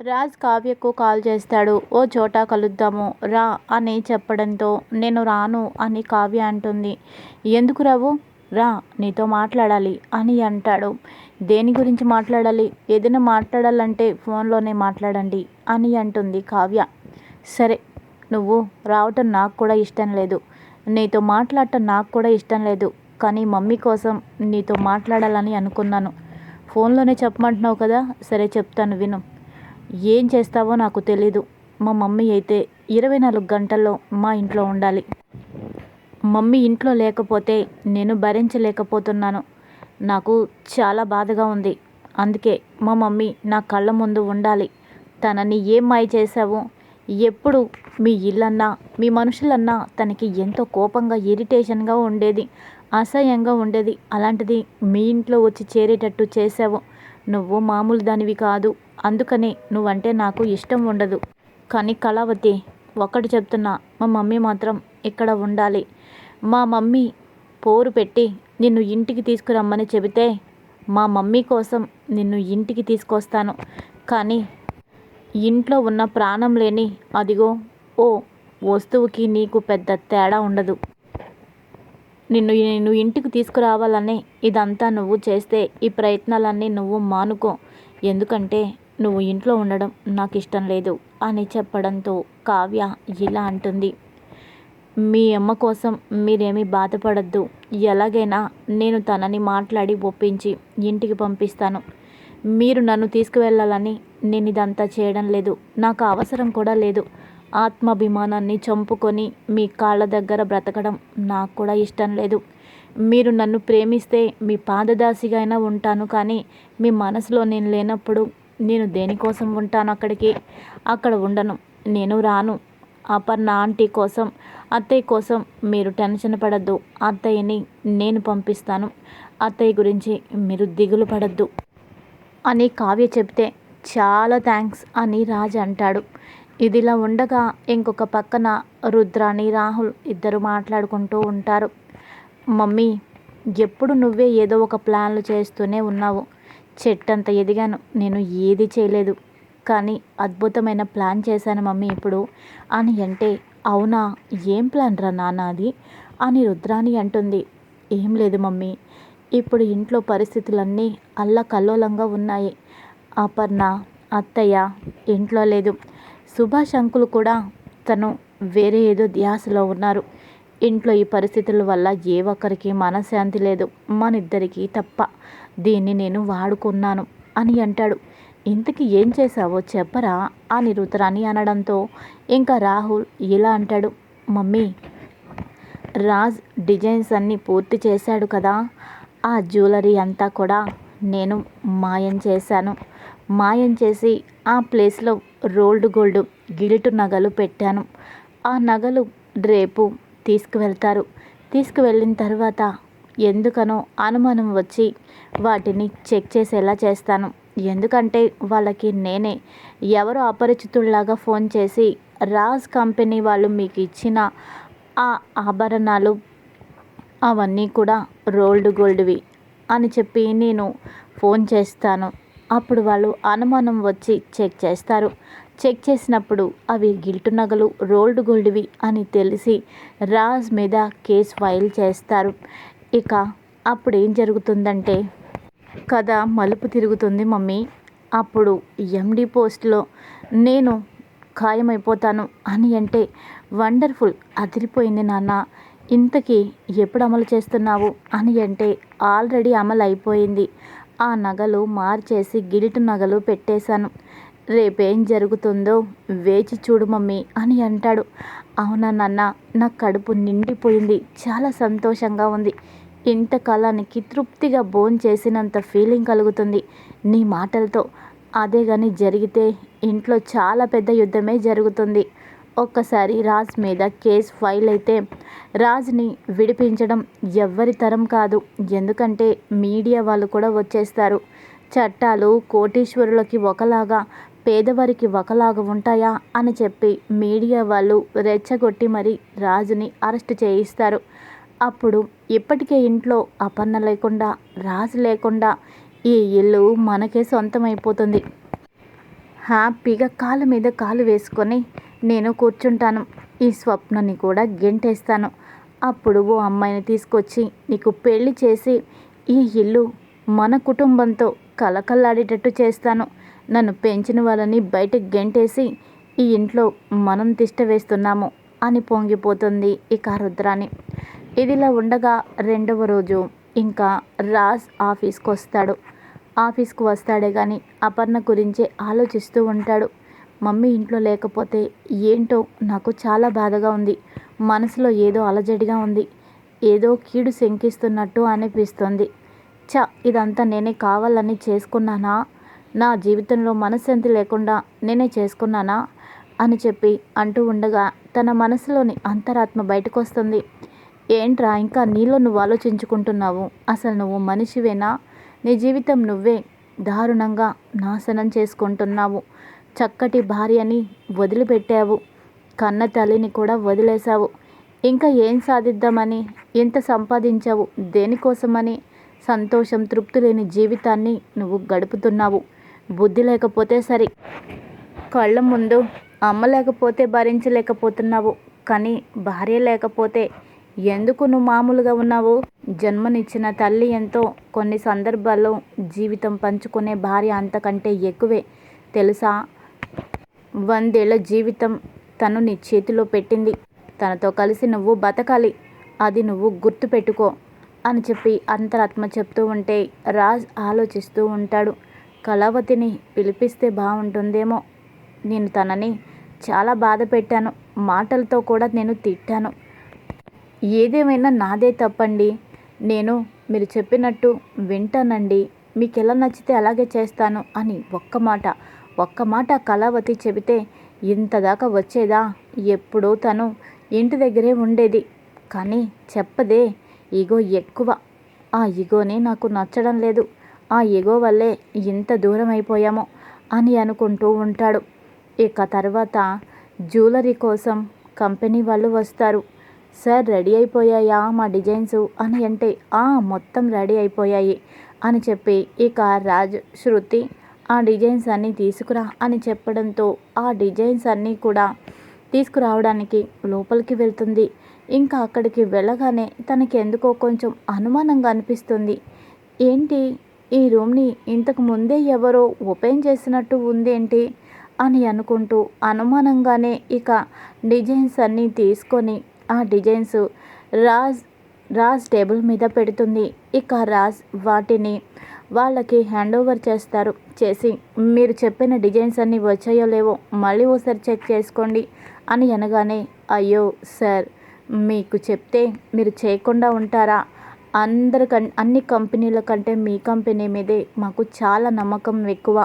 Raj కావ్యకు call చేస్తాడు. ఓ చోట కలుద్దాము. రా అని చెప్పడంతో నేను రాను అని కావ్య అంటుంది. ఎందుకు రావు? రా నీతో మాట్లాడాలి అని అంటాడు. దేని గురించి మాట్లాడాలి? ఏదైనా మాట్లాడాలంటే ఫోన్లోనే మాట్లాడండి అని అంటుంది కావ్య. సరే నువ్వు రావటం నాకు కూడా ఇష్టం లేదు. నీతో మాట్లాడటం నాకు కూడా ఇష్టం లేదు. కానీ మమ్మీ కోసం నీతో మాట్లాడాలని అనుకున్నాను. ఫోన్లోనే చెప్పమంటున్నావు కదా? సరే చెప్తాను విను. ఏం చేస్తావో నాకు తెలీదు. మా మమ్మీ అయితే ఇరవై నాలుగు గంటల్లో మా ఇంట్లో ఉండాలి. మమ్మీ ఇంట్లో లేకపోతే నేను భరించలేకపోతున్నాను. నాకు చాలా బాధగా ఉంది. అందుకే మా మమ్మీ నా కళ్ళ ముందు ఉండాలి. తనని ఏం మాయ చేశావు? ఎప్పుడు మీ ఇల్లన్నా మీ మనుషులన్నా తనకి ఎంతో కోపంగా ఇరిటేషన్గా ఉండేది అసహ్యంగా ఉండేది. అలాంటిది మీ ఇంట్లో వచ్చి చేరేటట్టు చేసావు నువ్వు మామూలు దానివి కాదు. అందుకని నువ్వంటే నాకు ఇష్టం ఉండదు. కానీ కళావతి ఒక్కటి చెప్తున్నా మా మమ్మీ మాత్రం ఇక్కడ ఉండాలి. మా మమ్మీ పోరు పెట్టి నిన్ను ఇంటికి తీసుకురమ్మని చెబితే మా మమ్మీ కోసం నిన్ను ఇంటికి తీసుకొస్తాను. కానీ ఇంట్లో ఉన్న ప్రాణం లేని అదిగో ఓ వస్తువుకి నీకు పెద్ద తేడా ఉండదు. నిన్ను నిన్ను ఇంటికి తీసుకురావాలని ఇదంతా నువ్వు చేస్తే ఈ ప్రయత్నాలన్నీ నువ్వు మానుకో. ఎందుకంటే నువ్వు ఇంట్లో ఉండడం నాకు ఇష్టం లేదు అని చెప్పడంతో కావ్య ఇలా అంటుంది. మీ అమ్మ కోసం మీరేమీ బాధపడద్దు. ఎలాగైనా నేను తనని మాట్లాడి ఒప్పించి ఇంటికి పంపిస్తాను. మీరు నన్ను తీసుకువెళ్ళాలని నేను ఇదంతా చేయడం లేదు. నాకు అవసరం కూడా లేదు. ఆత్మాభిమానాన్ని చంపుకొని మీ కాళ్ళ దగ్గర బ్రతకడం నాకు కూడా ఇష్టం లేదు. మీరు నన్ను ప్రేమిస్తే మీ పాదదాసిగా అయినా ఉంటాను కానీ మీ మనసులో నేను లేనప్పుడు నేను దేనికోసం ఉంటాను అక్కడికి? అక్కడ ఉండను. నేను రాను. అపర్ణ ఆంటీ కోసం అత్తయ్య కోసం మీరు టెన్షన్ పడద్దు. అత్తయ్యని నేను పంపిస్తాను. అత్తయ్య గురించి మీరు దిగులు పడద్దు. అని కావ్య చెప్తే చాలా థ్యాంక్స్ అని రాజ్ అంటాడు. ఇదిలా ఉండగా ఇంకొక పక్కన రుద్రాని రాహుల్ ఇద్దరు మాట్లాడుకుంటూ ఉంటారు. మమ్మీ ఎప్పుడు నువ్వే ఏదో ఒక ప్లాన్లు చేస్తూనే ఉన్నావు. చెట్టంత ఎదిగాను. నేను ఏది చేయలేదు. కానీ అద్భుతమైన ప్లాన్ చేశాను మమ్మీ ఇప్పుడు. అని అంటే అవునా? ఏం ప్లాన్ రా నాన్న అది? అని రుద్రాని అంటుంది. ఏం లేదు మమ్మీ. ఇప్పుడు ఇంట్లో పరిస్థితులన్నీ అల్లకల్లోలంగా ఉన్నాయి. అపర్ణ అత్తయ్య ఇంట్లో లేదు. సుభాష్ అంకులు కూడా తను వేరే ఏదో ధ్యాసలో ఉన్నారు. ఇంట్లో ఈ పరిస్థితుల వల్ల ఏ ఒక్కరికి మనశ్శాంతి లేదు. మనిద్దరికీ తప్ప. దీన్ని నేను వాడుకున్నాను అని అంటాడు. ఇంతకీ ఏం చేశావో చెప్పరా అని రుతురాని అనడంతో ఇంకా రాహుల్ ఇలా అంటాడు. మమ్మీ రాజ్ డిజైన్స్ అన్నీ పూర్తి చేశాడు కదా ఆ జ్యువెలరీ అంతా కూడా నేను మాయం చేశాను. మాయం చేసి ఆ ప్లేస్లో రోల్డ్ గోల్డ్ గిల్టు నగలు పెట్టాను. ఆ నగలు రేపు తీసుకువెళ్తారు. తీసుకువెళ్ళిన తర్వాత ఎందుకనో అనుమానం వచ్చి వాటిని చెక్ చేసేలా చేస్తాను. ఎందుకంటే వాళ్ళకి నేనే ఎవరో అపరిచితుల్లాగా ఫోన్ చేసి రాజ్ కంపెనీ వాళ్ళు మీకు ఇచ్చిన ఆ ఆభరణాలు అవన్నీ కూడా రోల్డ్ గోల్డ్వి అని చెప్పి నేను ఫోన్ చేస్తాను. అప్పుడు వాళ్ళు అనుమానం వచ్చి చెక్ చేస్తారు. చెక్ చేసినప్పుడు అవి గిల్టు నగలు రోల్డ్ గోల్డ్వి అని తెలిసి రాజ్ మీద కేసు ఫైల్ చేస్తారు. ఇక అప్పుడు ఏం జరుగుతుందంటే కథ మలుపు తిరుగుతుంది మమ్మీ. అప్పుడు ఎండి పోస్ట్లో నేను ఖాయమైపోతాను అని అంటే వండర్ఫుల్ అదిరిపోయింది నాన్న. ఇంతకీ ఎప్పుడు అమలు చేస్తున్నావు అని అంటే ఆల్రెడీ అమలు అయిపోయింది ఆ నగలు మార్చేసి గిల్టు నగలు పెట్టేశాను. రేపేం జరుగుతుందో వేచి చూడు మమ్మీ అని అంటాడు. అవునా నాన్న నా కడుపు నిండిపోయింది. చాలా సంతోషంగా ఉంది. ఇంతకాలానికి తృప్తిగా బోన్ చేసినంత ఫీలింగ్ కలుగుతుంది. నీ మాటలతో. అదే కానీ జరిగితే ఇంట్లో చాలా పెద్ద యుద్ధమే జరుగుతుంది. ఒక్కసారి రాజ్ మీద కేసు ఫైల్ అయితే రాజ్ని విడిపించడం ఎవ్వరి తరం కాదు. ఎందుకంటే మీడియా వాళ్ళు కూడా వచ్చేస్తారు. చట్టాలు కోటీశ్వరులకి ఒకలాగా పేదవారికి ఒకలాగా ఉంటాయా అని చెప్పి మీడియా వాళ్ళు రెచ్చగొట్టి మరి రాజుని అరెస్ట్ చేయిస్తారు. అప్పుడు ఇప్పటికే ఇంట్లో అపన్న లేకుండా రాజు లేకుండా ఈ ఇల్లు మనకే సొంతం అయిపోతుంది హ్యాపీగా కాలు మీద కాలు వేసుకొని నేను కూర్చుంటాను. ఈ స్వప్నని కూడా గెంటేస్తాను. అప్పుడు ఓ అమ్మాయిని తీసుకొచ్చి నీకు పెళ్ళి చేసి ఈ ఇల్లు మన కుటుంబంతో కలకల్లాడేటట్టు చేస్తాను. నన్ను పెంచిన వాళ్ళని బయటకు గెంటేసి ఈ ఇంట్లో మనం తిష్ట వేస్తున్నాము అని పొంగిపోతుంది ఇక రుద్రాని ఇదిలా ఉండగా రెండవ రోజు ఇంకా రాజ్ ఆఫీస్కి వస్తాడు ఆఫీస్కు వస్తాడే కానీ అపర్ణ గురించే ఆలోచిస్తూ ఉంటాడు. మమ్మీ ఇంట్లో లేకపోతే ఏంటో నాకు చాలా బాధగా ఉంది. మనసులో ఏదో అలజడిగా ఉంది. ఏదో కీడు శంకిస్తున్నట్టు అనిపిస్తుంది. చ ఇదంతా నేనే కావాలని చేసుకున్నానా? నా జీవితంలో మనశ్శాంతి లేకుండా నేనే చేసుకున్నానా? అని చెప్పి అంటూ ఉండగా తన మనసులోని అంతరాత్మ బయటకు వస్తుంది ఏంట్రా ఇంకా నీలో నువ్వు ఆలోచించుకుంటున్నావు. అసలు నువ్వు మనిషివేనా? నీ జీవితం నువ్వే. దారుణంగా నాశనం చేసుకుంటున్నావు. చక్కటి భార్యని వదిలిపెట్టావు. కన్న తల్లిని కూడా వదిలేశావు. ఇంకా ఏం సాధిద్దామని ఎంత సంపాదించావు దేనికోసమని సంతోషం తృప్తి లేని జీవితాన్ని నువ్వు గడుపుతున్నావు. బుద్ధి లేకపోతే సరే. కళ్ళ ముందు అమ్మ లేకపోతే భరించలేకపోతున్నావు. కానీ భార్య లేకపోతే ఎందుకు నువ్వు మామూలుగా ఉన్నావు? జన్మనిచ్చిన తల్లి ఎంతో కొన్ని సందర్భాల్లో జీవితం పంచుకునే భార్య అంతకంటే ఎక్కువే తెలుసా? వందేళ్ళ జీవితం తను నీ చేతిలో పెట్టింది. తనతో కలిసి నువ్వు బతకాలి. అది నువ్వు గుర్తుపెట్టుకో అని చెప్పి అంతరాత్మ చెప్తూ ఉంటే రాజ్ ఆలోచిస్తూ ఉంటాడు. కళావతిని పిలిపిస్తే బాగుంటుందేమో నేను తనని చాలా బాధ పెట్టాను మాటలతో కూడా నేను తిట్టాను. ఏదేమైనా నాదే తప్పండి. నేను మీరు చెప్పినట్టు వింటానండి. మీకు ఎలా నచ్చితే అలాగే చేస్తాను అని ఒక్క మాట ఒక్క మాట కళావతి చెబితే ఇంతదాకా వచ్చేదా? ఎప్పుడో తను ఇంటి దగ్గరే ఉండేది. కానీ చెప్పదే ఈగో ఎక్కువ. ఆ ఈగోని నాకు నచ్చడం లేదు. ఆ ఈగో వల్లే ఇంత దూరం అయిపోయామో అని అనుకుంటూ ఉంటాడు. ఇక తర్వాత జ్యువెలరీ కోసం కంపెనీ వాళ్ళు వస్తారు. సార్ రెడీ అయిపోయాయా మా డిజైన్స్? అని అంటే ఆ మొత్తం రెడీ అయిపోయాయి అని చెప్పి ఇక రాజు శృతి ఆ డిజైన్స్ అన్నీ తీసుకురా అని చెప్పడంతో ఆ డిజైన్స్ అన్నీ కూడా తీసుకురావడానికి లోపలికి వెళ్తుంది. ఇంకా అక్కడికి వెళ్ళగానే తనకి ఎందుకో కొంచెం అనుమానంగా అనిపిస్తుంది. ఏంటి? ఈ రూమ్ని ఇంతకు ముందే ఎవరో ఓపెన్ చేసినట్టు ఉందేంటి అని అనుకుంటూ అనుమానంగానే ఇక డిజైన్స్ అన్నీ తీసుకొని ఆ డిజైన్స్ రాజ్ రాజ్ టేబుల్ మీద పెడుతుంది. ఇక రాజ్ వాటిని వాళ్ళకి హ్యాండ్ ఓవర్ చేస్తారు. చేసి మీరు చెప్పిన డిజైన్స్ అన్నీ వచ్చాయో లేవో మళ్ళీ ఓసారి చెక్ చేసుకోండి అని అనగానే అయ్యో సార్ మీకు చెప్తే మీరు చేయకుండా ఉంటారా? అందరికం అన్ని కంపెనీల కంటే మీ కంపెనీ మీదే మాకు చాలా నమ్మకం ఎక్కువ.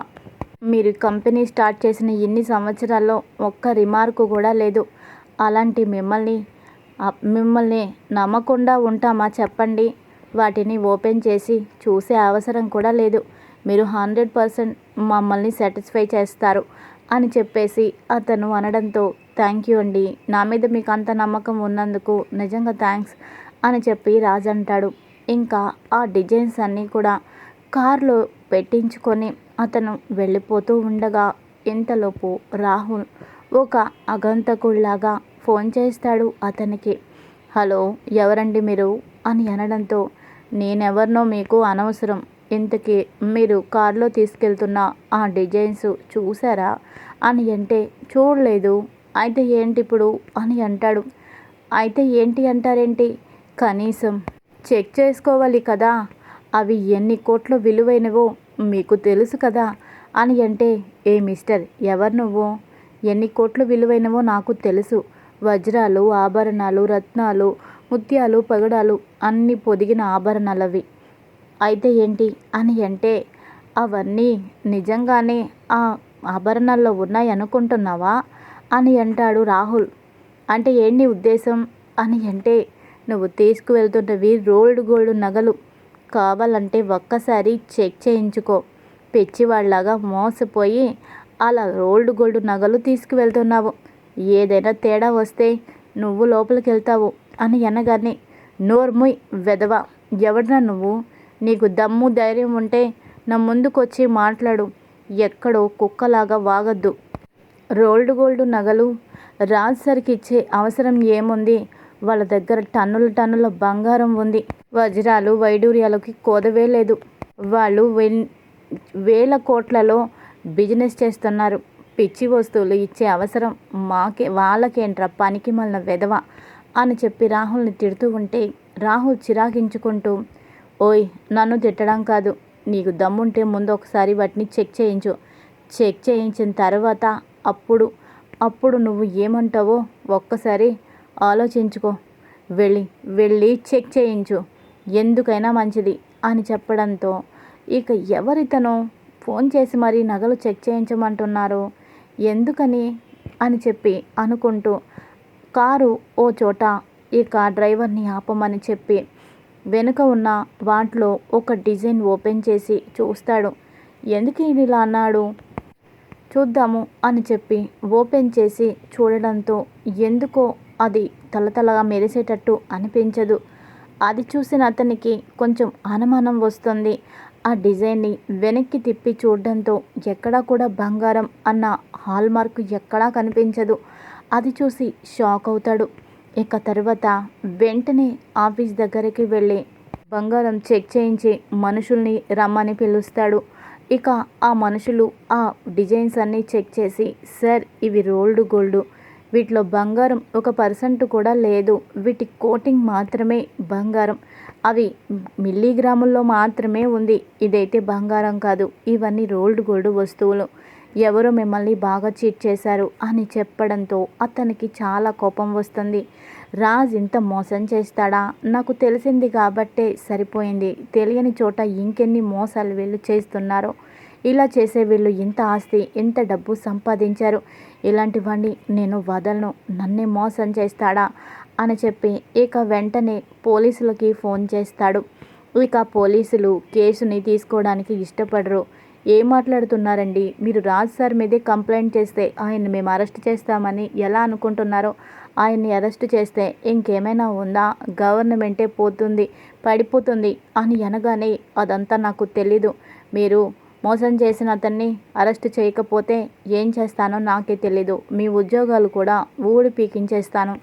మీరు కంపెనీ స్టార్ట్ చేసిన ఎన్ని సంవత్సరాల్లో ఒక్క రిమార్కు కూడా లేదు. అలాంటి మిమ్మల్ని మిమ్మల్ని నమ్మకుండా ఉంటామా చెప్పండి. వాటిని ఓపెన్ చేసి చూసే అవసరం కూడా లేదు. మీరు హండ్రెడ్ పర్సెంట్ మమ్మల్ని సాటిస్ఫై చేస్తారు అని చెప్పేసి అతను అనడంతో థ్యాంక్ యూ అండి. నా మీద మీకు అంత నమ్మకం ఉన్నందుకు నిజంగా థ్యాంక్స్ అని చెప్పి రాజు అంటాడు. ఇంకా ఆ డిజైన్స్ అన్నీ కూడా కారులో పెట్టించుకొని అతను వెళ్ళిపోతూ ఉండగా ఇంతలోపు రాహుల్ ఒక అగంతకుళ్ళాగా ఫోన్ చేస్తాడు అతనికి. హలో ఎవరండి మీరు? అని అనడంతో నేనెవరినో మీకు అనవసరం. ఇంతకీ మీరు కారులో తీసుకెళ్తున్న ఆ డిజైన్స్ చూసారా అని అంటే చూడలేదు. అయితే ఏంటి ఇప్పుడు అని అంటాడు. అయితే ఏంటి అంటారేంటి? కనీసం చెక్ చేసుకోవాలి కదా. అవి ఎన్ని కోట్ల విలువైనవో మీకు తెలుసు కదా. అని అంటే ఏ మిస్టర్ ఎవరు నువ్వు? ఎన్ని కోట్లు విలువైనవో నాకు తెలుసు. వజ్రాలు ఆభరణాలు రత్నాలు ముత్యాలు పగడాలు అన్ని పొదిగిన ఆభరణాలవి. అయితే ఏంటి అని అంటే అవన్నీ నిజంగానే ఆ ఆభరణాల్లో ఉన్నాయి అనుకుంటున్నావా అని అంటాడు రాహుల్. అంటే ఏంటి ఉద్దేశం? అని అంటే నువ్వు తీసుకువెళ్తున్నవి రోల్డ్ గోల్డ్ నగలు కావాలంటే ఒక్కసారి చెక్ చేయించుకో. పిచ్చివాళ్ళలాగా మోసపోయి అలా రోల్డ్ గోల్డ్ నగలు తీసుకువెళ్తున్నావు. ఏదైనా తేడా వస్తే నువ్వు లోపలికి వెళ్తావు అని అనగానే నోర్ముయ్ వెదవ ఎవడన్నా నువ్వు? నీకు దమ్ము ధైర్యం ఉంటే నా ముందుకొచ్చి మాట్లాడు. ఎక్కడో కుక్కలాగా వాగద్దు. రోల్డ్ గోల్డ్ నగలు రాజ్ సార్కి ఇచ్చే అవసరం ఏముంది? వాళ్ళ దగ్గర టన్నుల టన్నుల బంగారం ఉంది. వజ్రాలు వైడూర్యాలకి కోదవే లేదు. వాళ్ళు వెన్ వేల కోట్లలో బిజినెస్ చేస్తున్నారు. పిచ్చి వస్తువులు ఇచ్చే అవసరం మాకే వాళ్ళకేంట్రా పనికి మళ్ళీ వెధవ అని చెప్పి రాహుల్ని తిడుతూ ఉంటే రాహుల్ చిరాకించుకుంటూ ఓయ్ నన్ను తిట్టడం కాదు. నీకు దమ్ముంటే ముందు ఒకసారి వాటిని చెక్ చేయించు. చెక్ చేయించిన తర్వాత అప్పుడు అప్పుడు నువ్వు ఏమంటావో ఒక్కసారి ఆలోచించుకో. వెళ్ళి వెళ్ళి చెక్ చేయించు. ఎందుకైనా మంచిది అని చెప్పడంతో ఇక ఎవరితను ఫోన్ చేసి మరీ నగలు చెక్ చేయించమంటున్నారు. ఎందుకని? అని చెప్పి అనుకుంటూ కారు ఓ చోట ఇక డ్రైవర్ని ఆపమని చెప్పి వెనుక ఉన్న వాటిలో ఒక డిజైన్ ఓపెన్ చేసి చూస్తాడు. ఎందుకు ఇలా అన్నాడు? చూద్దాము అని చెప్పి ఓపెన్ చేసి చూడడంతో ఎందుకో అది తలతలగా మెరిసేటట్టు అనిపించదు. అది చూసిన అతనికి కొంచెం అనుమానం వస్తుంది. ఆ డిజైన్ని వెనక్కి తిప్పి చూడడంతో ఎక్కడా కూడా బంగారం అన్న హాల్ మార్క్ ఎక్కడా కనిపించదు. అది చూసి షాక్ అవుతాడు. ఇక తర్వాత వెంటనే ఆఫీస్ దగ్గరికి వెళ్ళి బంగారం చెక్ చేయించి మనుషుల్ని రమ్మని పిలుస్తాడు. ఇక ఆ మనుషులు ఆ డిజైన్స్ అన్నీ చెక్ చేసి సార్ ఇవి రోల్డ్ గోల్డ్. వీటిలో బంగారం ఒక పర్సెంట్ కూడా లేదు. వీటి కోటింగ్ మాత్రమే బంగారం. అవి మిల్లీగ్రాముల్లో మాత్రమే ఉంది. ఇదైతే బంగారం కాదు. ఇవన్నీ రోల్డ్ గోల్డ్ వస్తువులు. ఎవరో మిమ్మల్ని బాగా చీట్ చేశారు అని చెప్పడంతో అతనికి చాలా కోపం వస్తుంది. రాజ్ ఇంత మోసం చేస్తాడా? నాకు తెలిసింది కాబట్టే సరిపోయింది. తెలియని చోట ఇంకెన్ని మోసాలు వీళ్ళు చేస్తున్నారో. ఇలా చేసే వీళ్ళు ఇంత ఆస్తి ఇంత డబ్బు సంపాదించారు. ఇలాంటివన్నీ నేను వదలను. నన్నే మోసం చేస్తాడా? అని చెప్పి ఇక వెంటనే పోలీసులకి ఫోన్ చేస్తాడు. ఇక పోలీసులు కేసుని తీసుకోవడానికి ఇష్టపడరు. ఏం మాట్లాడుతున్నారండి? మీరు రాజ్ సార్ మీదే కంప్లైంట్ చేస్తే ఆయన్ని మేము అరెస్ట్ చేస్తామని ఎలా అనుకుంటున్నారో? ఆయన్ని అరెస్ట్ చేస్తే ఇంకేమైనా ఉందా? గవర్నమెంటే పోతుంది పడిపోతుంది అని అనగానే అదంతా నాకు తెలీదు. మీరు మోసం చేసిన అతన్ని అరెస్ట్ చేయకపోతే ఏం చేస్తానో నాకే తెలీదు. మీ ఉద్యోగాలు కూడా ఊడి పీకించేస్తాను.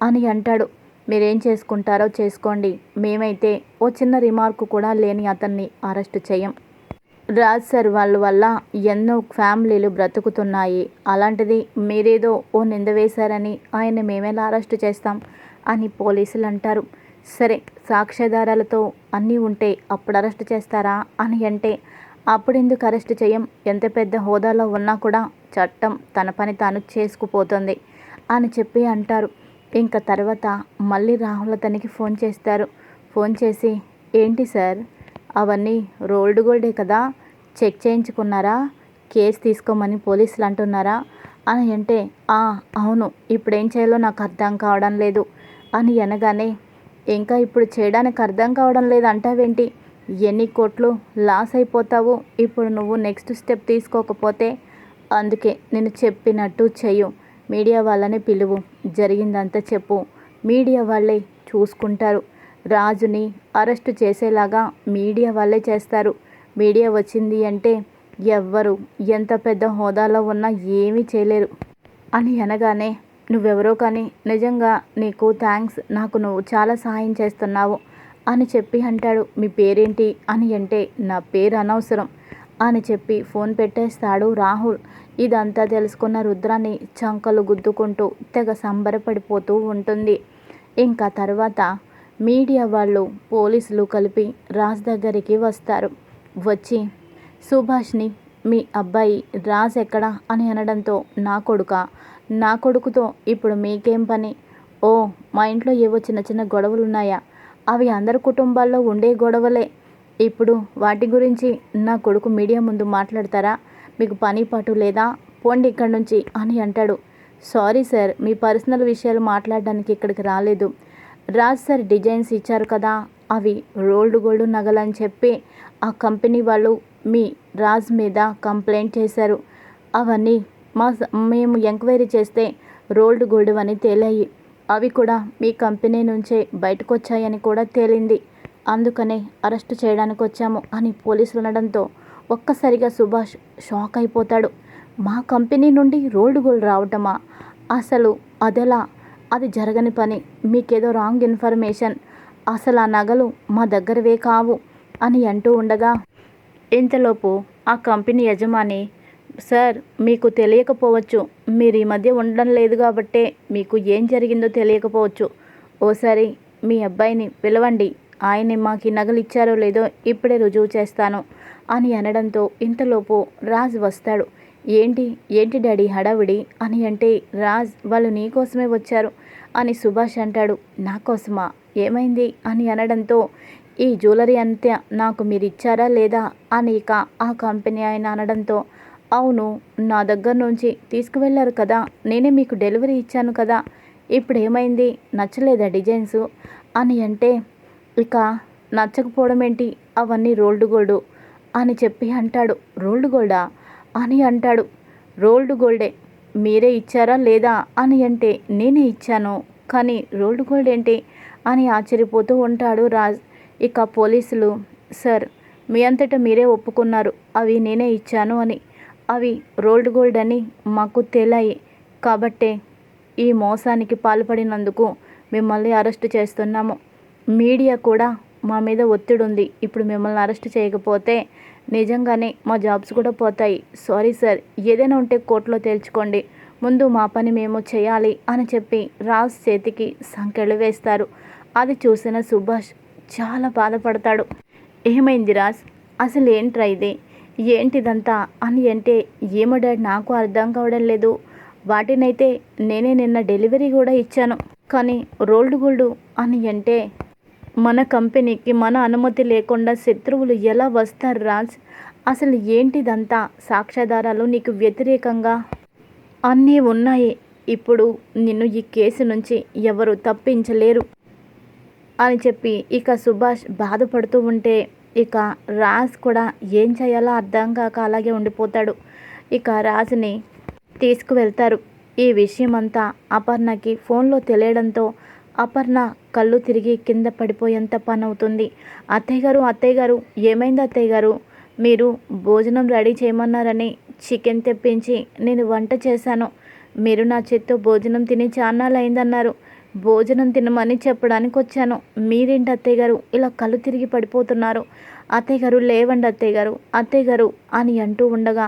అని అంటాడు. మీరేం చేసుకుంటారో చేసుకోండి. మేమైతే ఓ చిన్న రిమార్క్ కూడా లేని అతన్ని అరెస్ట్ చేయం. రాజ్ సార్ వాళ్ళ వల్ల ఎన్నో ఫ్యామిలీలు బ్రతుకుతున్నాయి. అలాంటిది మీరేదో ఓ నింద వేశారని ఆయన మేమేలా అరెస్ట్ చేస్తాం? అని పోలీసులు అంటారు. సరే సాక్ష్యాధారాలతో అన్నీ ఉంటే అప్పుడు అరెస్ట్ చేస్తారా? అని అంటే అప్పుడు ఎందుకు అరెస్ట్ చేయం? ఎంత పెద్ద హోదాలో ఉన్నా కూడా చట్టం తన పని తాను చేసుకుపోతుంది అని చెప్పి అంటారు. ఇంకా తర్వాత మళ్ళీ రాహుల్ అతనికి ఫోన్ చేస్తారు. ఫోన్ చేసి ఏంటి సార్? అవన్నీ రోల్డ్ గోల్డే కదా? చెక్ చేయించుకున్నారా? కేసు తీసుకోమని పోలీసులు అంటున్నారా? అని అంటే అవును ఇప్పుడు ఏం చేయాలో నాకు అర్థం కావడం లేదు అని అనగానే ఇంకా ఇప్పుడు చేయడానికి అర్థం కావడం లేదు అంటావేంటి? ఎన్ని కోట్లు లాస్ అయిపోతావు? ఇప్పుడు నువ్వు నెక్స్ట్ స్టెప్ తీసుకోకపోతే అందుకే నేను చెప్పినట్టు చెయ్యు. మీడియా వాళ్ళని పిలువు. జరిగిందంతా చెప్పు. మీడియా వాళ్ళే చూసుకుంటారు. రాజుని అరెస్ట్ చేసేలాగా మీడియా వాళ్ళే చేస్తారు. మీడియా వచ్చింది అంటే ఎవ్వరు ఎంత పెద్ద హోదాలో ఉన్నా ఏమీ చేయలేరు. అని అనగానే నువ్వెవరో కానీ నిజంగా నీకు థ్యాంక్స్. నాకు నువ్వు చాలా సహాయం చేస్తున్నావు అని చెప్పి అంటాడు. మీ పేరేంటి? అని అంటే నా పేరు అనవసరం అని చెప్పి ఫోన్ పెట్టేస్తాడు రాహుల్. ఇదంతా తెలుసుకున్న రుద్రాన్ని చంకలు గుద్దుకుంటూ తెగ సంబరపడిపోతూ ఉంటుంది. ఇంకా తర్వాత మీడియా వాళ్ళు పోలీసులు కలిపి రాజ్ దగ్గరికి వస్తారు. వచ్చి సుభాష్ని మీ అబ్బాయి రాజ్ ఎక్కడా? అని అనడంతో నా కొడుక. నా కొడుకుతో ఇప్పుడు మీకేం పని? ఓ మా ఇంట్లో ఏవో చిన్న చిన్న గొడవలు ఉన్నాయా అవి అందరి కుటుంబాల్లో ఉండే గొడవలే. ఇప్పుడు వాటి గురించి నా కొడుకు మీడియా ముందు మాట్లాడతారా? మీకు పని పాటు లేదా? పోండి ఇక్కడి నుంచి అని అంటాడు. సారీ సార్ మీ పర్సనల్ విషయాలు మాట్లాడడానికి ఇక్కడికి రాలేదు. రాజ్ సార్ డిజైన్స్ ఇచ్చారు కదా అవి రోల్డ్ గోల్డ్ నగలని చెప్పి ఆ కంపెనీ వాళ్ళు మీ రాజ్ మీద కంప్లైంట్ చేశారు. అవన్నీ మా మేము ఎంక్వైరీ చేస్తే రోల్డ్ గోల్డ్ అని తేలాయి. అవి కూడా మీ కంపెనీ నుంచే బయటకు వచ్చాయని కూడా తేలింది. అందుకనే అరెస్ట్ చేయడానికి వచ్చాము అని పోలీసులు అనడంతో ఒక్కసారిగా సుభాష్ షాక్ అయిపోతాడు. మా కంపెనీ నుండి రోల్డ్ గోల్డ్ రావటమా? అసలు అదెలా? అది జరగని పని. మీకేదో రాంగ్ ఇన్ఫర్మేషన్. అసలు ఆ నగలు మా దగ్గరవే కావు అని అంటూ ఉండగా ఇంతలోపు ఆ కంపెనీ యజమాని సార్ మీకు తెలియకపోవచ్చు. మీరు ఈ మధ్య ఉండడం లేదు కాబట్టే మీకు ఏం జరిగిందో తెలియకపోవచ్చు. ఓసారి మీ అబ్బాయిని పిలవండి. ఆయన మాకు నగలు ఇచ్చారో లేదో ఇప్పుడే రుజువు చేస్తాను అని అనడంతో ఇంతలోపు రాజ్ వస్తాడు. ఏంటి? ఏంటి డాడీ హడావిడి? అని అంటే రాజ్ వాళ్ళు నీకోసమే వచ్చారు అని సుభాష్ అంటాడు. నా కోసమా? ఏమైంది? అని అనడంతో ఈ జ్యువెలరీ అంతా నాకు మీరు ఇచ్చారా లేదా? అని ఇక ఆ కంపెనీ ఆయన అనడంతో అవును నా దగ్గర నుంచి తీసుకువెళ్ళారు కదా నేనే మీకు డెలివరీ ఇచ్చాను కదా ఇప్పుడు ఏమైంది నచ్చలేదా డిజైన్స్? అని అంటే ఇక నచ్చకపోవడం ఏంటి? అవన్నీ రోల్డ్ గోల్డ్ అని చెప్పి అంటాడు. రోల్డ్ గోల్డా? అని అంటాడు. రోల్డ్ గోల్డే మీరే ఇచ్చారా లేదా అని అంటే నేనే ఇచ్చాను. కానీ రోల్డ్ గోల్డ్ ఏంటి? అని ఆశ్చర్యపోతూ ఉంటాడు రాజ్. ఇక పోలీసులు సార్ మీ అంతటా మీరే ఒప్పుకున్నారు. అవి నేనే ఇచ్చాను అని. అవి రోల్డ్ గోల్డ్ అని మాకు తేలాయి. కాబట్టే ఈ మోసానికి పాల్పడినందుకు మిమ్మల్ని అరెస్ట్ చేస్తున్నాము. మీడియా కూడా మా మీద ఒత్తిడి ఉంది ఇప్పుడు మిమ్మల్ని అరెస్ట్ చేయకపోతే నిజంగానే మా జాబ్స్ కూడా పోతాయి. సారీ సార్ ఏదైనా ఉంటే కోర్టులో తేల్చుకోండి. ముందు మా పని మేము చేయాలి అని చెప్పి రాజ్ చేతికి సంకెళ్ళు వేస్తారు. అది చూసిన సుభాష్ చాలా బాధపడతాడు. ఏమైంది రాజ్? అసలు ఏంట్రా ఇది? ఏంటిదంతా అని అంటే ఏమో డాడ్ నాకు అర్థం కావడం లేదు. వాటినైతే నేనే నిన్న డెలివరీ కూడా ఇచ్చాను. కానీ రోల్డ్ గోల్డ్ అని అంటే మన కంపెనీకి మన అనుమతి లేకుండా శత్రువులు ఎలా వస్తారు రాజ్? అసలు ఏంటిదంతా? సాక్ష్యాధారాలు నీకు వ్యతిరేకంగా? అన్నీ ఉన్నాయి. ఇప్పుడు నిన్ను ఈ కేసు నుంచి ఎవరు తప్పించలేరు. అని చెప్పి ఇక సుభాష్ బాధపడుతూ ఉంటే ఇక రాజ్ కూడా ఏం చేయాలో అర్థం కాక అలాగే ఉండిపోతాడు. ఇక రాజ్ని తీసుకువెళ్తారు. ఈ విషయం అంతా అపర్ణకి ఫోన్లో తెలియడంతో అపర్ణ కళ్ళు తిరిగి కింద పడిపోయేంత పని అవుతుంది అత్తయ్య గారు అత్తయ్య గారు ఏమైంది అత్తయ్య గారు? మీరు భోజనం రెడీ చేయమన్నారని చికెన్ తెప్పించి నేను వంట చేశాను. మీరు నా చేత్తో భోజనం తిని చాన్నాళ్ళు అయిందన్నారు భోజనం తినమని చెప్పడానికి వచ్చాను మీరేంటి అత్తయ్య గారు? ఇలా కళ్ళు తిరిగి పడిపోతున్నారు. అత్తయ్య గారు లేవండి అత్తయ్య గారు. అత్తయ్య గారు అని అంటూ ఉండగా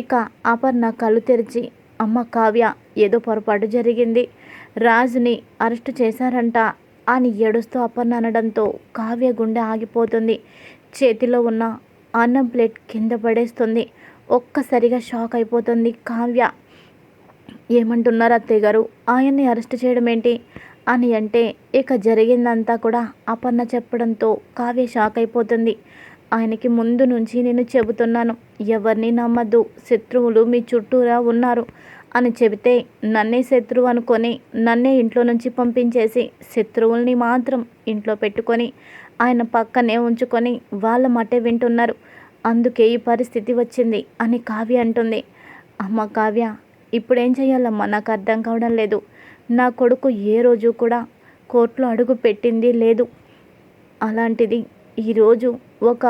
ఇక అపర్ణ కళ్ళు తెరిచి అమ్మ కావ్య ఏదో పొరపాటు జరిగింది. రాజుని అరెస్ట్ చేశారంట. అని ఏడుస్తూ అపర్ణ అనడంతో కావ్య గుండె ఆగిపోతుంది. చేతిలో ఉన్న అన్నం ప్లేట్ కింద పడేస్తుంది. ఒక్కసారిగా షాక్ అయిపోతుంది కావ్య. ఏమంటున్నారు అత్తయ్య గారు? ఆయన్ని అరెస్ట్ చేయడం ఏంటి అని అంటే ఇక జరిగిందంతా కూడా అపర్ణ చెప్పడంతో కావ్య షాక్ అయిపోతుంది. ఆయనకి ముందు నుంచి నేను చెబుతున్నాను. ఎవరిని నమ్మద్దు. శత్రువులు మీ చుట్టూరా ఉన్నారు. అని చెబితే నన్నే శత్రువు అనుకొని నన్నే ఇంట్లో నుంచి పంపించేసి శత్రువుల్ని మాత్రం ఇంట్లో పెట్టుకొని ఆయన పక్కనే ఉంచుకొని వాళ్ళ మటే వింటున్నారు. అందుకే ఈ పరిస్థితి వచ్చింది అని కావ్య అంటుంది. అమ్మ కావ్య ఇప్పుడేం చేయాలమ్మా? నాకు అర్థం కావడం లేదు. నా కొడుకు ఏ రోజు కూడా కోర్టులో అడుగు పెట్టింది లేదు. అలాంటిది ఈరోజు ఒక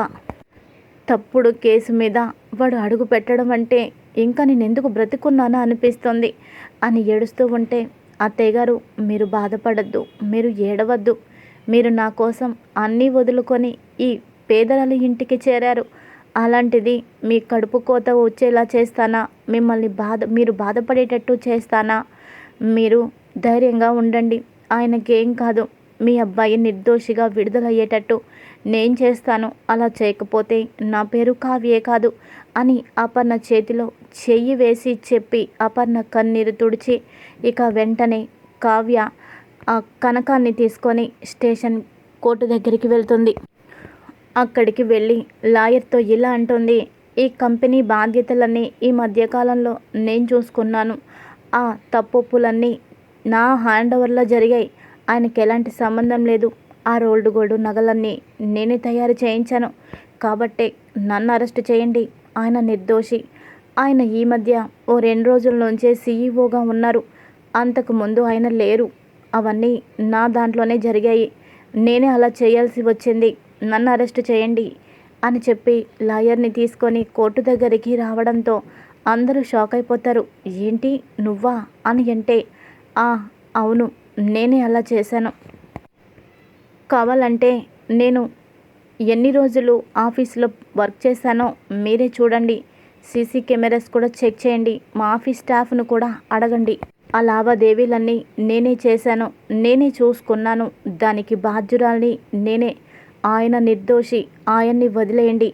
తప్పుడు కేసు మీద వాడు అడుగు పెట్టడం అంటే ఇంకా నేను ఎందుకు బ్రతికున్నానా అనిపిస్తుంది. అని ఏడుస్తూ ఉంటే అత్తయ్య గారు మీరు బాధపడద్దు మీరు ఏడవద్దు. మీరు నా కోసం అన్నీ వదులుకొని ఈ పేదల ఇంటికి చేరారు. అలాంటిది మీ కడుపు కోత వచ్చేలా చేస్తానా? మిమ్మల్ని బాధ మీరు బాధపడేటట్టు చేస్తానా? మీరు ధైర్యంగా ఉండండి. ఆయనకేం కాదు మీ అబ్బాయి నిర్దోషిగా విడుదలయ్యేటట్టు నేను చేస్తాను. అలా చేయకపోతే నా పేరు కావ్యే కాదు. అని అపర్ణ చేతిలో చెయ్యి వేసి చెప్పి అపర్ణ కన్నీరు తుడిచి ఇక వెంటనే కావ్య ఆ కనకాన్ని తీసుకొని స్టేషన్ కోర్టు దగ్గరికి వెళ్తుంది. అక్కడికి వెళ్ళి లాయర్తో ఇలా అంటుంది ఈ కంపెనీ బాధ్యతలన్నీ ఈ మధ్యకాలంలో నేను చూసుకున్నాను. ఆ తప్పులన్నీ నా హ్యాండ్ ఓవర్లో జరిగాయి. ఆయనకి ఎలాంటి సంబంధం లేదు. ఆ రోల్డ్ గోల్డ్ నగలన్నీ నేనే తయారు చేయించాను. కాబట్టే నన్ను అరెస్ట్ చేయండి. ఆయన నిర్దోషి. ఆయన ఈ మధ్య ఓ రెండు రోజుల నుంచే సీఈఓగా ఉన్నారు. అంతకు ముందు ఆయన లేరు. అవన్నీ నా దాంట్లోనే జరిగాయి. నేనే అలా చేయాల్సి వచ్చింది. నన్ను అరెస్ట్ చేయండి అని చెప్పి లాయర్ని తీసుకొని కోర్టు దగ్గరికి రావడంతో అందరూ షాక్ అయిపోతారు. ఏంటి? నువ్వా? అని అంటే ఆ అవును నేనే అలా చేశాను. కావాలంటే నేను ఎన్ని రోజులు ఆఫీస్లో వర్క్ చేశానో మీరే చూడండి. సీసీ కెమెరాస్ కూడా చెక్ చేయండి. మా ఆఫీస్ స్టాఫ్ను కూడా అడగండి. ఆ లావాదేవీలన్నీ నేనే చేశాను. నేనే చూసుకున్నాను. దానికి బాధ్యురాల్ని నేనే. ఆయన నిర్దోషి. ఆయన్ని వదిలేయండి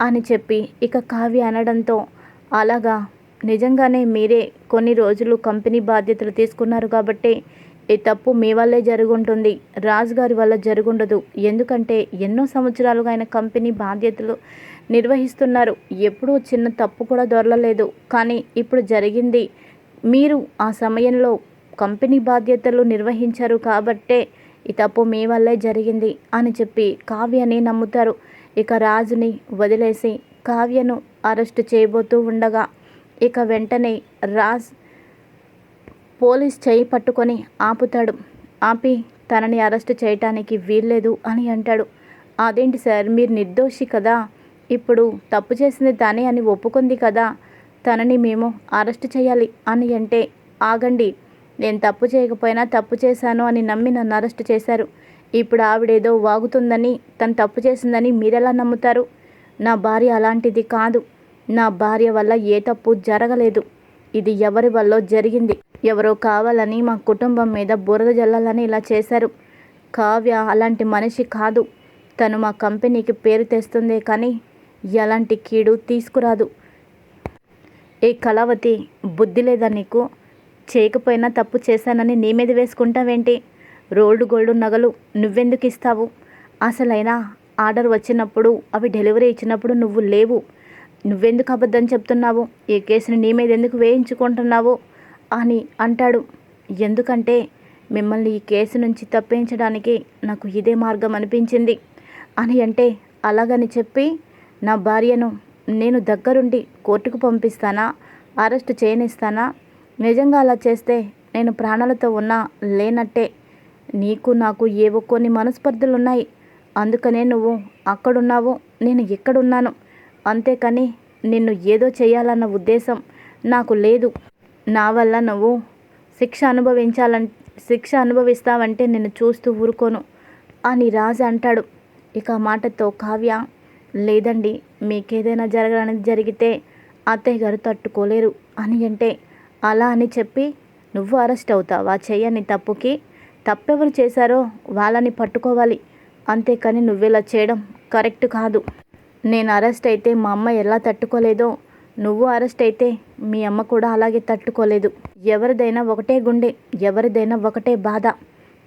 అని చెప్పి ఇక కావ్య అనడంతో అలాగా. నిజంగానే మీరే కొన్ని రోజులు కంపెనీ బాధ్యతలు తీసుకున్నారు కాబట్టి ఈ తప్పు మీ వల్లే జరుగుంటుంది. రాజుగారి వల్ల జరుగుండదు. ఎందుకంటే ఎన్నో సంవత్సరాలుగా ఆయన కంపెనీ బాధ్యతలు నిర్వహిస్తున్నారు. ఎప్పుడూ చిన్న తప్పు కూడా దొరలలేదు. కానీ ఇప్పుడు జరిగింది. మీరు ఆ సమయంలో కంపెనీ బాధ్యతలు నిర్వహించారు కాబట్టే ఈ తప్పు మీ వల్లే జరిగింది అని చెప్పి కావ్యని నమ్ముతారు. ఇక రాజుని వదిలేసి కావ్యను అరెస్ట్ చేయబోతూ ఉండగా ఇక వెంటనే రాజ్ పోలీస్ చేయి పట్టుకొని ఆపుతాడు. ఆపి తనని అరెస్ట్ చేయటానికి వీల్లేదు అని అంటాడు. అదేంటి సార్ మీరు నిర్దోషి కదా. ఇప్పుడు తప్పు చేసింది తనే అని ఒప్పుకుంది కదా. తనని మేము అరెస్ట్ చేయాలి అని అంటే ఆగండి. నేను తప్పు చేయకపోయినా తప్పు చేశాను అని నమ్మి నన్ను అరెస్ట్ చేశారు. ఇప్పుడు ఆవిడేదో వాగుతుందని తను తప్పు చేసిందని మీరెలా నమ్ముతారు? నా భార్య అలాంటిది కాదు. నా భార్య వల్ల ఏ తప్పు జరగలేదు. ఇది ఎవరి వల్ల జరిగింది? ఎవరో కావాలని మా కుటుంబం మీద బురద జల్లాలని ఇలా చేశారు. కావ్య అలాంటి మనిషి కాదు. తను మా కంపెనీకి పేరు తెస్తుందే కానీ ఎలాంటి కీడు తీసుకురాదు. ఏ కళావతి బుద్ధి లేదా నీకు? చేయకపోయినా తప్పు చేశానని నీ మీద వేసుకుంటావేంటి? రోల్డ్ గోల్డ్ నగలు నువ్వెందుకు ఇస్తావు? అసలైనా ఆర్డర్ వచ్చినప్పుడు అవి డెలివరీ ఇచ్చినప్పుడు నువ్వు లేవు. నువ్వెందుకు అబద్ధం చెప్తున్నావు? ఈ కేసుని నీ మీద ఎందుకు వేయించుకుంటున్నావు? అని అంటాడు. ఎందుకంటే మిమ్మల్ని ఈ కేసు నుంచి తప్పించడానికి నాకు ఇదే మార్గం అనిపించింది. అని అంటే అలాగని చెప్పి నా భార్యను నేను దగ్గరుండి కోర్టుకు పంపిస్తానా? అరెస్ట్ చేయనిస్తానా? నిజంగా అలా చేస్తే నేను ప్రాణాలతో ఉన్నా లేనట్టే. నీకు నాకు ఏవో కొన్ని మనస్పర్ధలు ఉన్నాయి అందుకనే నువ్వు అక్కడున్నావు నేను ఇక్కడున్నాను. అంతేకాని నిన్ను ఏదో చేయాలన్న ఉద్దేశం నాకు లేదు. నా వల్ల నువ్వు శిక్ష అనుభవించాలం శిక్ష అనుభవిస్తావంటే నేను చూస్తూ ఊరుకోను అని రాజు అంటాడు. ఇక మాటతో కావ్య లేదండి మీకేదైనా జరగాలని జరిగితే అత్తయ్య గారు తట్టుకోలేరు అని అంటే అలా అని చెప్పి నువ్వు అరెస్ట్ అవుతావా చెయ్యని తప్పుకి? తప్పెవరు చేశారో వాళ్ళని పట్టుకోవాలి. అంతేకాని నువ్విలా చేయడం కరెక్ట్ కాదు. నేను అరెస్ట్ అయితే మా అమ్మ ఎలా తట్టుకోలేదో నువ్వు అరెస్ట్ అయితే మీ అమ్మ కూడా అలాగే తట్టుకోలేదు. ఎవరిదైనా ఒకటే గుండె ఎవరిదైనా ఒకటే బాధ.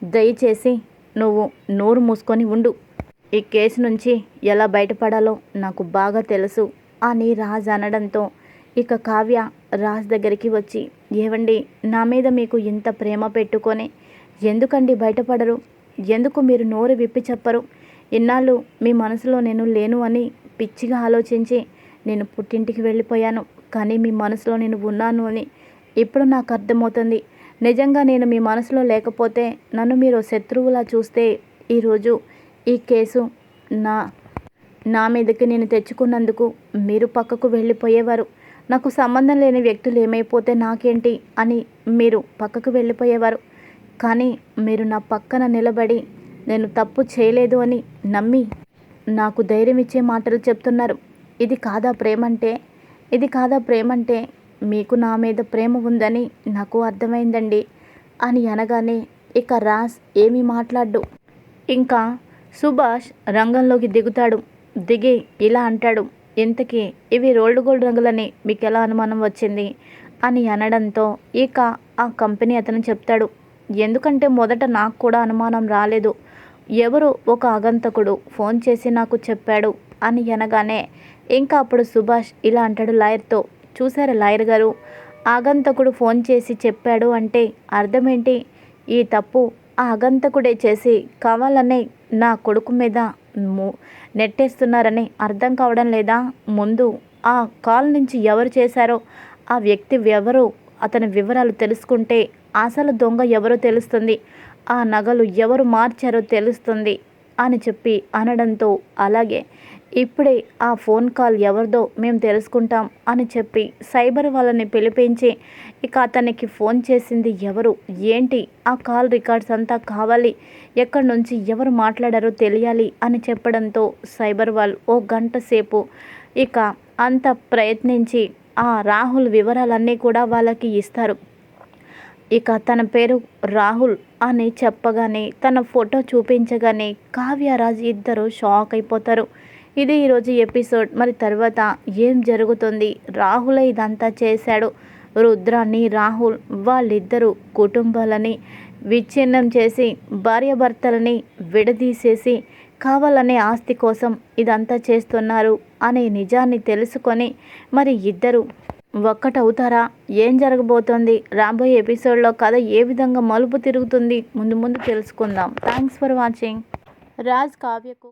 దయచేసి నువ్వు నోరు మూసుకొని ఉండు. ఈ కేసు నుంచి ఎలా బయటపడాలో నాకు బాగా తెలుసు. అని రాజ్ అనడంతో ఇక కావ్య రాజ్ దగ్గరికి వచ్చి ఏవండి నా మీద మీకు ఇంత ప్రేమ పెట్టుకొని ఎందుకండి బయటపడరు? ఎందుకు మీరు నోరు విప్పి చెప్పరు? ఇన్నాళ్ళు మీ మనసులో నేను లేను అని పిచ్చిగా ఆలోచించి నేను పుట్టింటికి వెళ్ళిపోయాను కానీ మీ మనసులో నేను ఉన్నాను అని ఇప్పుడు నాకు అర్థమవుతుంది. నిజంగా నేను మీ మనసులో లేకపోతే నన్ను మీరు శత్రువులా చూస్తే ఈరోజు ఈ కేసు నా నా మీదకి నేను తెచ్చుకున్నందుకు మీరు పక్కకు వెళ్ళిపోయేవారు. నాకు సంబంధం లేని వ్యక్తులు ఏమైపోతే నాకేంటి అని మీరు పక్కకు వెళ్ళిపోయేవారు. కానీ మీరు నా పక్కన నిలబడి నేను తప్పు చేయలేదు అని నమ్మి నాకు ధైర్యం ఇచ్చే మాటలు చెప్తున్నారు. ఇది కాదా ప్రేమంటే? ఇది కాదా ప్రేమంటే? మీకు నా మీద ప్రేమ ఉందని నాకు అర్థమైందండి. అని అనగానే ఇక రాజ్ ఏమీ మాట్లాడ్డు. ఇంకా సుభాష్ రంగంలోకి దిగుతాడు. దిగి ఇలా అంటాడు ఇంతకీ ఇవి రోల్డ్ గోల్డ్ రంగులని మీకు ఎలా అనుమానం వచ్చింది? అని అనడంతో ఇక ఆ కంపెనీ అతను చెప్తాడు ఎందుకంటే మొదట నాకు కూడా అనుమానం రాలేదు. ఎవరు ఒక ఆగంతకుడు ఫోన్ చేసి నాకు చెప్పాడు అని అనగానే ఇంకా అప్పుడు సుభాష్ ఇలా అంటాడు లాయర్తో చూసారా లాయర్ గారు? ఆగంతకుడు ఫోన్ చేసి చెప్పాడు అంటే అర్థమేంటి? ఈ తప్పు ఆ ఆగంతకుడే చేసి కావాలనే నా కొడుకు మీద నెట్టేస్తున్నారని అర్థం కావడం లేదా? ముందు ఆ కాల్ నుంచి ఎవరు చేశారో ఆ వ్యక్తి ఎవరు అతని వివరాలు తెలుసుకుంటే అసలు దొంగ ఎవరో తెలుస్తుంది ఆ నగలు ఎవరు మార్చారో తెలుస్తుంది అని చెప్పి అనడంతో అలాగే ఇప్పుడే ఆ ఫోన్ కాల్ ఎవరిదో మేము తెలుసుకుంటాం అని చెప్పి సైబర్ వాళ్ళని పిలిపించి ఇక అతనికి ఫోన్ చేసింది ఎవరు? ఏంటి? ఆ కాల్ రికార్డ్స్ అంతా కావాలి. ఎక్కడి నుంచి ఎవరు మాట్లాడారో తెలియాలి అని చెప్పడంతో సైబర్ వాళ్ళు ఓ గంట సేపు ఇక అంత ప్రయత్నించి ఆ రాహుల్ వివరాలన్నీ కూడా వాళ్ళకి ఇస్తారు. ఇక తన పేరు రాహుల్ అని చెప్పగానే తన ఫోటో చూపించగానే కావ్యరాజ్ ఇద్దరు షాక్ అయిపోతారు. ఇది ఈరోజు ఎపిసోడ్. మరి తర్వాత ఏం జరుగుతుంది? రాహుల ఇదంతా చేశాడు. రుద్రాన్ని రాహుల్ వాళ్ళిద్దరూ కుటుంబాలని విచ్ఛిన్నం చేసి భార్యాభర్తలని విడదీసేసి కావాలనే ఆస్తి కోసం ఇదంతా చేస్తున్నారు అనే నిజాన్ని తెలుసుకొని మరి ఇద్దరు ఒక్కటవుతారా? ఏం జరగబోతోంది? రాబోయే ఎపిసోడ్లో కథ ఏ విధంగా మలుపు తిరుగుతుంది? ముందు ముందు తెలుసుకుందాం. Thanks for watching. రాజ్ కావ్యకు